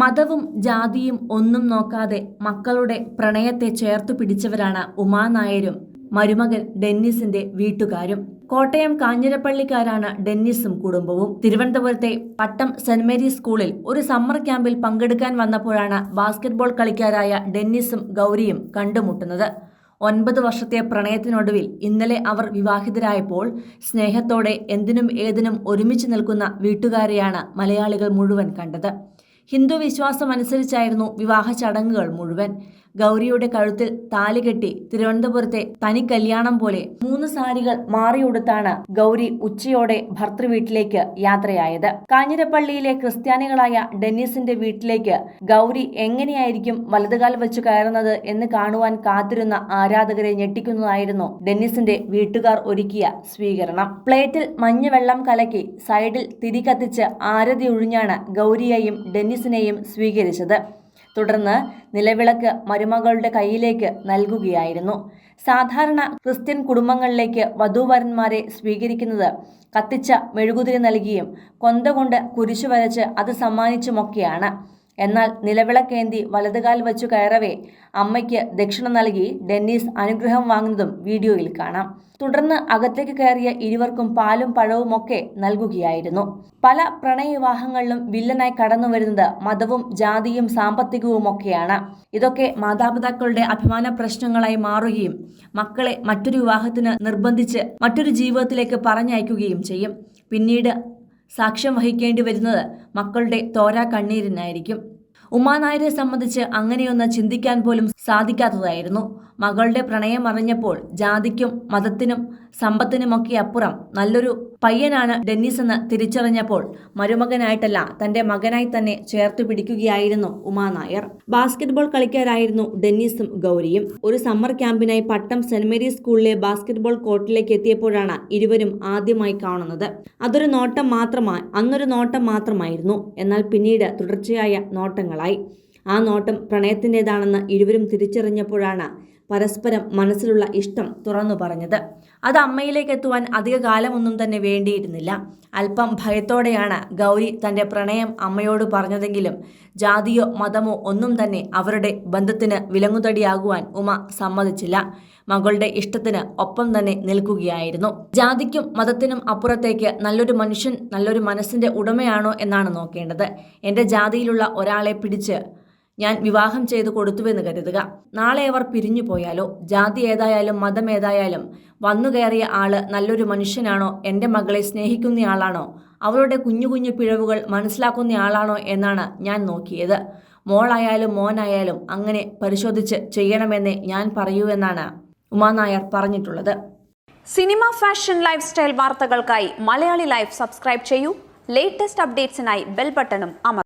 മതവും ജാതിയും ഒന്നും നോക്കാതെ മക്കളുടെ പ്രണയത്തെ ചേർത്തു പിടിച്ചവരാണ് ഉമാനായരും മരുമകൻ ഡെന്നിസിന്റെ വീട്ടുകാരും. കോട്ടയം കാഞ്ഞിരപ്പള്ളിക്കാരാണ് ഡെന്നിസും കുടുംബവും. തിരുവനന്തപുരത്തെ പട്ടം സെന്റ് മേരീസ് സ്കൂളിൽ ഒരു സമ്മർ ക്യാമ്പിൽ പങ്കെടുക്കാൻ വന്നപ്പോഴാണ് ബാസ്കറ്റ്ബോൾ കളിക്കാരായ ഡെന്നിസും ഗൗരിയും കണ്ടുമുട്ടുന്നത്. ഒൻപത് വർഷത്തെ പ്രണയത്തിനൊടുവിൽ ഇന്നലെ അവർ വിവാഹിതരായപ്പോൾ സ്നേഹത്തോടെ എന്തിനും ഏതിനും ഒരുമിച്ച് നിൽക്കുന്ന വീട്ടുകാരെയാണ് മലയാളികൾ മുഴുവൻ കണ്ടത്. ഹിന്ദു വിശ്വാസമനുസരിച്ചായിരുന്നു വിവാഹ ചടങ്ങുകൾ മുഴുവൻ. ഗൗരിയുടെ കഴുത്തിൽ താലി കെട്ടി തിരുവനന്തപുരത്തെ തനി കല്യാണം പോലെ മൂന്ന് സാരികൾ മാറിയുടുത്താണ് ഗൗരി ഉച്ചയോടെ ഭർത്തൃവീട്ടിലേക്ക് യാത്രയായത്. കാഞ്ഞിരപ്പള്ളിയിലെ ക്രിസ്ത്യാനികളായ ഡെന്നിസിന്റെ വീട്ടിലേക്ക് ഗൗരി എങ്ങനെയായിരിക്കും വലതുകാൽ വെച്ച് കയറുന്നത് എന്ന് കാണുവാൻ കാത്തിരുന്ന ആരാധകരെ ഞെട്ടിക്കുന്നതായിരുന്നു ഡെന്നിസിന്റെ വീട്ടുകാർ ഒരുക്കിയ സ്വീകരണം. പ്ലേറ്റിൽ മഞ്ഞവെള്ളം കലക്കി സൈഡിൽ തിരി കത്തിച്ച് ആരതി ഒഴിഞ്ഞാണ് ഗൗരിയെയും ഡെന്നിസിനെയും സ്വീകരിച്ചത്. തുടർന്ന് നിലവിളക്ക് മരുമകളുടെ കയ്യിലേക്ക് നൽകുകയായിരുന്നു. സാധാരണ ക്രിസ്ത്യൻ കുടുംബങ്ങളിലേക്ക് വധൂവരന്മാരെ സ്വീകരിക്കുന്നത് കത്തിച്ച മെഴുകുതിരി നൽകിയും കൊന്ത കൊണ്ട് കുരിശു വരച്ച് അത് സമ്മാനിച്ചുമൊക്കെയാണ്. എന്നാൽ നിലവിളക്കേന്തി വലതുകാൽ വച്ചു കയറവേ അമ്മയ്ക്ക് ദക്ഷിണ നൽകി ഡെന്നീസ് അനുഗ്രഹം വാങ്ങുന്നതും വീഡിയോയിൽ കാണാം. തുടർന്ന് അകത്തേക്ക് കയറിയ ഇരുവർക്കും പാലും പഴവുമൊക്കെ നൽകുകയായിരുന്നു. പല പ്രണയവിവാഹങ്ങളിലും വില്ലനായി കടന്നു വരുന്നത് മതവും ജാതിയും സാമ്പത്തികവുമൊക്കെയാണ് ഇതൊക്കെ മാതാപിതാക്കളുടെ അഭിമാന പ്രശ്നങ്ങളായി മാറുകയും മക്കളെ മറ്റൊരു വിവാഹത്തിന് നിർബന്ധിച്ച് മറ്റൊരു ജീവിതത്തിലേക്ക് പറഞ്ഞയക്കുകയും ചെയ്യും. പിന്നീട് സാക്ഷ്യം വഹിക്കേണ്ടി വരുന്നത് മക്കളുടെ തോരാ കണ്ണീരിനായിരിക്കും. ഉമാനായരെ സംബന്ധിച്ച് അങ്ങനെയൊന്ന് ചിന്തിക്കാൻ പോലും സാധിക്കാത്തതായിരുന്നു. മകളുടെ പ്രണയം അറിഞ്ഞപ്പോൾ ജാതിക്കും മതത്തിനും സമ്പത്തിനുമൊക്കെ അപ്പുറം നല്ലൊരു പയ്യനാണ് ഡെന്നിസ് എന്ന് തിരിച്ചറിഞ്ഞപ്പോൾ മരുമകനായിട്ടല്ല തന്റെ മകനായി തന്നെ ചേർത്ത് പിടിക്കുകയായിരുന്നു ഉമാനായർ. ബാസ്കറ്റ്ബോൾ കളിക്കാരായിരുന്നു ഡെന്നിസും ഗൗരിയും. ഒരു സമ്മർ ക്യാമ്പിനായി പട്ടം സെന്റ് മേരീസ് സ്കൂളിലെ ബാസ്കറ്റ്ബോൾ കോർട്ടിലേക്ക് എത്തിയപ്പോഴാണ് ഇരുവരും ആദ്യമായി കാണുന്നത്. അതൊരു നോട്ടം മാത്രമായി അന്നൊരു നോട്ടം മാത്രമായിരുന്നു. എന്നാൽ പിന്നീട് തുടർച്ചയായ ആ നോട്ടം പ്രണയത്തിന്റെതാണെന്ന് ഇരുവരും തിരിച്ചറിഞ്ഞപ്പോഴാണ് പരസ്പരം മനസ്സിലുള്ള ഇഷ്ടം തുറന്നു പറഞ്ഞത്. അത് അമ്മയിലേക്ക് എത്തുവാൻ അധിക കാലമൊന്നും തന്നെ വേണ്ടിയിരുന്നില്ല. അല്പം ഭയത്തോടെയാണ് ഗൗരി തന്റെ പ്രണയം അമ്മയോട് പറഞ്ഞതെങ്കിലും ജാതിയോ മതമോ ഒന്നും തന്നെ അവരുടെ ബന്ധത്തിന് വിലങ്ങുതടിയാകുവാൻ ഉമ സമ്മതിച്ചില്ല. മകളുടെ ഇഷ്ടത്തിന് ഒപ്പം തന്നെ നിൽക്കുകയായിരുന്നു. ജാതിക്കും മതത്തിനും അപ്പുറത്തേക്ക് നല്ലൊരു മനുഷ്യൻ നല്ലൊരു മനസ്സിന്റെ ഉടമയാണോ എന്നാണ് നോക്കേണ്ടത്. എന്റെ ജാതിയിലുള്ള ഒരാളെ പിടിച്ച് ഞാൻ വിവാഹം ചെയ്ത് കൊടുത്തുവെന്ന് കരുതുക. നാളെ അവർ പിരിഞ്ഞു പോയാലോ? ജാതി ഏതായാലും മതം ഏതായാലും വന്നു കയറിയ ആൾ നല്ലൊരു മനുഷ്യനാണോ? എന്റെ മകളെ സ്നേഹിക്കുന്നയാളാണോ? അവളുടെ കുഞ്ഞു കുഞ്ഞു പിഴവുകൾ മനസ്സിലാക്കുന്നയാളാണോ എന്നാണ് ഞാൻ നോക്കിയത്. മോളായാലും മോനായാലും അങ്ങനെ പരിശോധിച്ച് ചെയ്യണമെന്നേ ഞാൻ പറയൂ എന്നാണ് ഉമാനായർ പറഞ്ഞിട്ടുള്ളത്. സിനിമ ഫാഷൻ ലൈഫ് സ്റ്റൈൽ വാർത്തകൾക്കായി മലയാളി ലൈഫ് സബ്സ്ക്രൈബ് ചെയ്യൂ. ലേറ്റസ്റ്റ് അപ്ഡേറ്റ്സിനായി ബെൽ ബട്ടണും അമർ